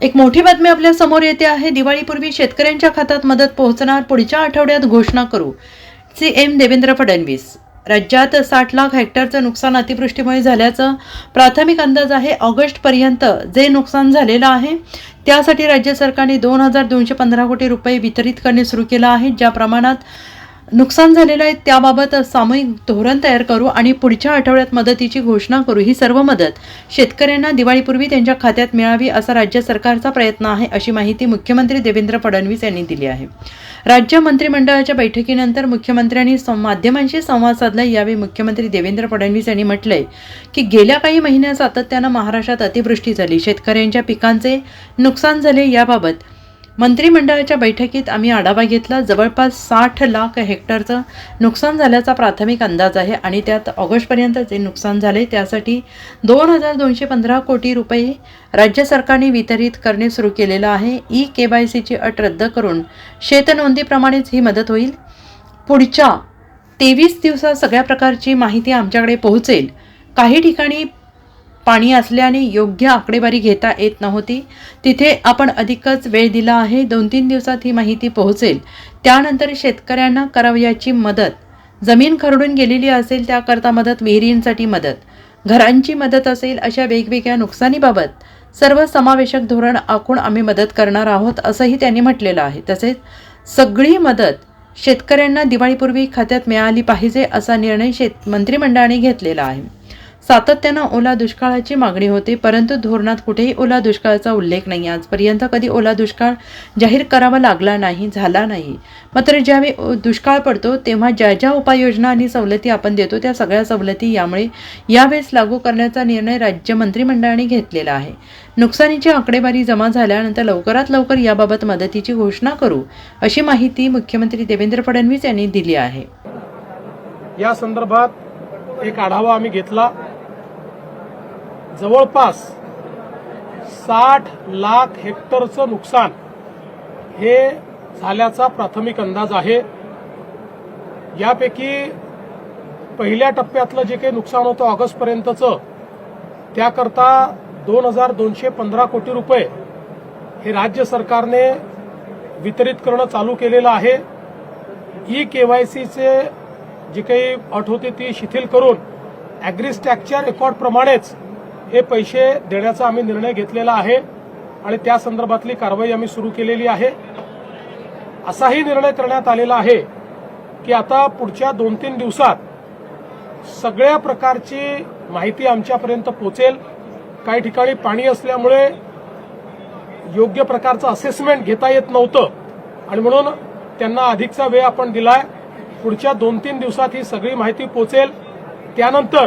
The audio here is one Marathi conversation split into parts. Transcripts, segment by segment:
एक मोठी बातमी आपल्यासमोर येते आहे. दिवाळीपूर्वी शेतकऱ्यांच्या खात्यात मदत पोहोचणार पुढच्या आठवड्यात घोषणा करू. C M Devendra Fadnavis. राज्यात साठ लाख हेक्टरचं नुकसान अतिवृष्टीमुळे झाल्याचं प्राथमिक अंदाज आहे. ऑगस्टपर्यंत जे नुकसान झालेलं आहे त्यासाठी राज्य सरकारने दोन हजार दोनशे पंधरा कोटी रुपये वितरित करणे सुरू केलं आहे. ज्या प्रमाणात नुकसान झालेलं आहे त्याबाबत सामूहिक धोरण तयार करू आणि पुढच्या आठवड्यात मदतीची घोषणा करू ही सर्व मदत शेतकऱ्यांना दिवाळीपूर्वी त्यांच्या खात्यात मिळावी असा राज्य सरकारचा प्रयत्न आहे अशी माहिती मुख्यमंत्री देवेंद्र फडणवीस यांनी दिली आहे. राज्य मंत्रिमंडळाच्या बैठकीनंतर मुख्यमंत्र्यांनी सं- माध्यमांशी संवाद साधला. यावेळी मुख्यमंत्री देवेंद्र फडणवीस यांनी म्हटलंय की गेल्या काही महिन्यात सातत्यानं महाराष्ट्रात अतिवृष्टी झाली. शेतकऱ्यांच्या पिकांचे नुकसान झाले याबाबत मंत्रिमंडळाच्या बैठकीत आम्ही आढावा घेतला. जवळपास साठ लाख हेक्टरचं नुकसान झाल्याचा प्राथमिक अंदाज आहे आणि त्यात ऑगस्टपर्यंत जे नुकसान झाले त्यासाठी दोन हजार दोनशे पंधरा कोटी रुपये राज्य सरकारने वितरित करणे सुरू केलेलं आहे. ई के वाय सीची अट रद्द करून शेतनोंदीप्रमाणेच ही मदत होईल. पुढच्या तेवीस दिवसात सगळ्या प्रकारची माहिती आमच्याकडे पोहोचेल. काही ठिकाणी पाणी असल्याने योग्य आकडेवारी घेता येत नव्हती. तिथे आपण अधिकच वेळ दिला आहे. दोन तीन दिवसात ही माहिती पोहोचेल. त्यानंतर शेतकऱ्यांना करावयाची मदत. जमीन खरडून गेलेली असेल त्याकरता मदत विहिरींसाठी मदत. घरांची मदत असेल अशा वेगवेगळ्या नुकसानीबाबत सर्व समावेशक धोरण आखून आम्ही मदत करणार आहोत असंही त्यांनी म्हटलेलं आहे. तसेच सगळी मदत शेतकऱ्यांना दिवाळीपूर्वी खात्यात मिळाली पाहिजे असा निर्णय शेत मंत्रिमंडळाने घेतलेला आहे. सातत्यानं ओला दुष्काळाची मागणी होते परंतु धोरणात कुठेही ओला दुष्काळाचा उल्लेख नाही. आजपर्यंत कधी ओला दुष्काळ जाहीर करावा लागला नाही झाला नाही. मात्र ज्यावेळी दुष्काळ पडतो तेव्हा ज्या ज्या उपाययोजना आणि सवलती आपण देतो त्या सगळ्या सवलती यामुळे यावेळेस लागू करण्याचा निर्णय राज्य मंत्रिमंडळाने घेतलेला आहे. नुकसानीची आकडेवारी जमा झाल्यानंतर लवकरात लवकर याबाबत मदतीची घोषणा करू अशी माहिती मुख्यमंत्री देवेंद्र फडणवीस यांनी दिली आहे. या संदर्भात एक आढावा आम्ही घेतला. जवळपास साठ लाख हेक्टरचं नुकसान हे झाल्याचा प्राथमिक अंदाज आहे. यापैकी पहिल्या टप्प्यातलं जे काही नुकसान होतं ऑगस्टपर्यंतचं त्याकरता दोन हजार दोनशे पंधरा कोटी रुपये हे राज्य सरकारने वितरित करणं चालू केलेलं आहे. ई केवायसीचे जी काही अट होती ती शिथिल करून ॲग्रिस्टॅकच्या रेकॉर्डप्रमाणेच हे पैसे देण्याचा आम्ही निर्णय घेतलेला आहे आणि त्या संदर्भातली कारवाई आम्ही सुरू केलेली आहे. असाही निर्णय करण्यात आलेला आहे की आता पुढच्या दोन तीन दिवसात सगळ्या प्रकारची माहिती आमच्यापर्यंत पोचेल काही ठिकाणी पाणी असल्यामुळे योग्य प्रकारचं असेसमेंट घेता येत नव्हतं. आणि म्हणून त्यांना अधिकचा वेळ आपण दिलाय. पुढच्या दोन तीन दिवसात ही सगळी माहिती पोचेल त्यानंतर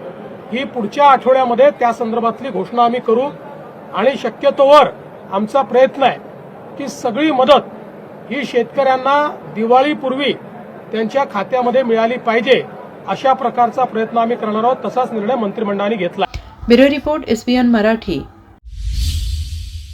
ही पुढच्या आठवड्यामध्ये त्या संदर्भातली घोषणा आम्ही करू. आणि शक्यतोवर आमचा प्रयत्न आहे की सगळी मदत ही शेतकऱ्यांना दिवाळीपूर्वी त्यांच्या खात्यामध्ये मिळाली पाहिजे अशा प्रकारचा प्रयत्न आम्ही करणार आहोत. तसाच निर्णय मंत्रिमंडळाने घेतला. Bureau report SBN Marathi.